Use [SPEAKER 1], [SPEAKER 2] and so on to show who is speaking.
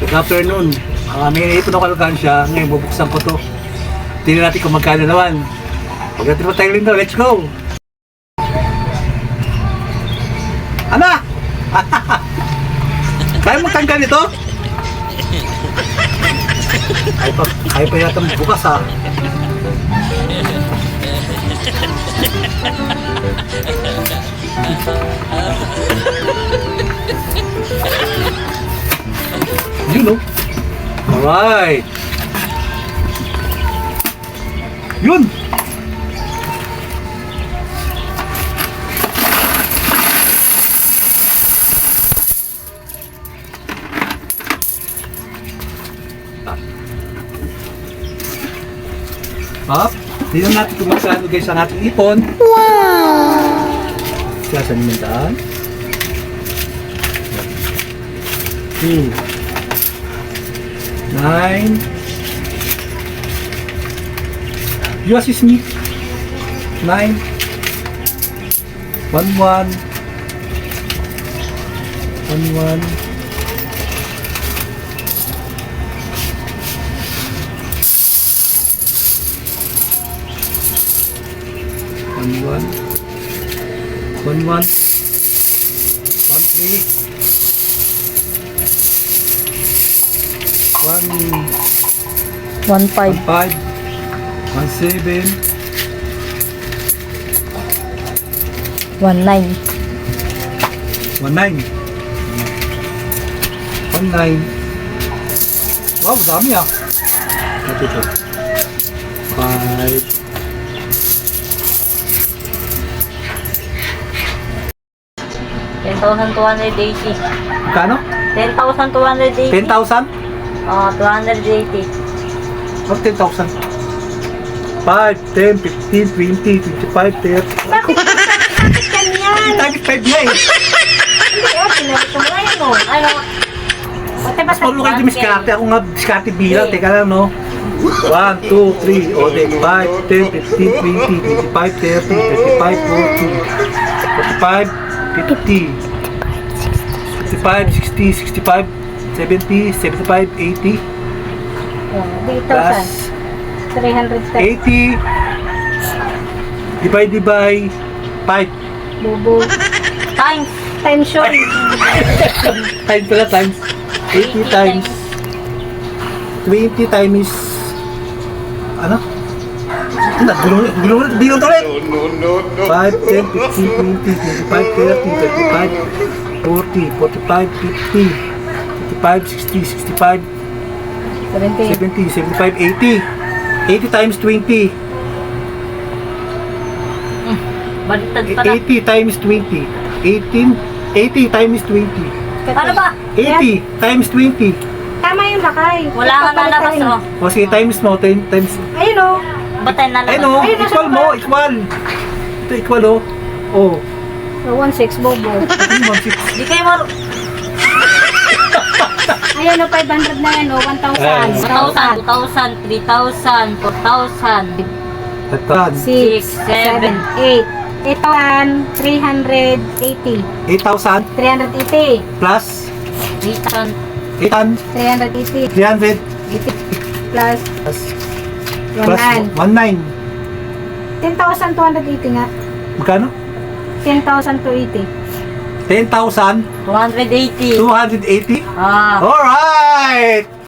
[SPEAKER 1] Good afternoon. Uh, may naipon ako alkansya. Ngayon, bubuksan ko to. Tingnan natin kung magkano naman. Huwag natin matayalin daw. Let's go! Ana! Kaya mo tanggal ito? Ay pa, ay pa yata bukas ha. Alright. Yun! Up. Tingnan natin kung magkano guys ang ating ipon. Wow! Kaya sa nimandaan. Two. Nine. Assist me. Nine. One one. One one. One one. One one. One three. One
[SPEAKER 2] One five.
[SPEAKER 1] one
[SPEAKER 2] nine.
[SPEAKER 1] One nine. One nine. Wow, dami ah. Ito ito. Five.
[SPEAKER 2] Ten thousand two hundred eighty.
[SPEAKER 1] Magkano?
[SPEAKER 2] Ten thousand two hundred eighty.
[SPEAKER 1] 10,000?
[SPEAKER 2] Oh, two hundred eighty.
[SPEAKER 1] Or 10,000? 5, 10, 15, 20, 25, 30.
[SPEAKER 2] Bakit? Bakit ganyan?
[SPEAKER 1] Target 5 na eh.
[SPEAKER 2] Hindi, oh, pinarito mo na yun, oh. Ano? Pati ba
[SPEAKER 1] Mas marunong kayo diskarte. Ako nga diskarte bilang. Teka lang no. 1, 2, 3, o de 5, 10, 15, 20, 25, 30, 35, 40, 45, 50, 55, 60, 65, 70, 75, 80,
[SPEAKER 2] Oh, di
[SPEAKER 1] plus
[SPEAKER 2] 1,000. 330.
[SPEAKER 1] 80 divided by 5.
[SPEAKER 2] Bubo. Times. Times yun.
[SPEAKER 1] Times pala times. 80 times 20 times ano? Ano? Gulong bilang to ulit.
[SPEAKER 3] No, no, no.
[SPEAKER 1] 5, 10, 15, 20, 25, 30, 35, 40, 45, 50, 55, 60, 65,
[SPEAKER 2] 70.
[SPEAKER 1] 70, 75, 80. 80 times 20.
[SPEAKER 2] Baliktad pala.
[SPEAKER 1] 80 times 20. 18. 80 times 20.
[SPEAKER 2] Paano ba?
[SPEAKER 1] 80 times 20.
[SPEAKER 4] Tama yung lakay.
[SPEAKER 2] Wala nga nalabas, oh.
[SPEAKER 1] O sige, times mo. 10 times.
[SPEAKER 4] Ayun o.
[SPEAKER 2] Ba't tayo nalabas?
[SPEAKER 1] Ayun o,
[SPEAKER 4] Ayun, nasa
[SPEAKER 1] equal mo, equal. Ito equal o. Oh.
[SPEAKER 4] So, 1.6 bobo.
[SPEAKER 1] Ano six.
[SPEAKER 2] Di kayo mar...
[SPEAKER 4] Ayun o, 500 na yan o. 1,000.
[SPEAKER 1] Ayan.
[SPEAKER 2] 1,000, 2,000, 3,000, 4,000,
[SPEAKER 1] Atan.
[SPEAKER 4] 6,
[SPEAKER 2] 7,
[SPEAKER 4] 7, 8. 8,380.
[SPEAKER 1] 8,000
[SPEAKER 4] 380.
[SPEAKER 1] plus
[SPEAKER 2] 3,000,
[SPEAKER 1] 800.
[SPEAKER 4] 380.
[SPEAKER 1] 300
[SPEAKER 4] Plus
[SPEAKER 1] plus plus
[SPEAKER 4] 19.
[SPEAKER 1] 19.
[SPEAKER 4] 10,280 nga.
[SPEAKER 1] Magkano?
[SPEAKER 4] 10,280.
[SPEAKER 1] 10,000
[SPEAKER 2] 280.
[SPEAKER 1] 280.
[SPEAKER 2] Ah.
[SPEAKER 1] Alright!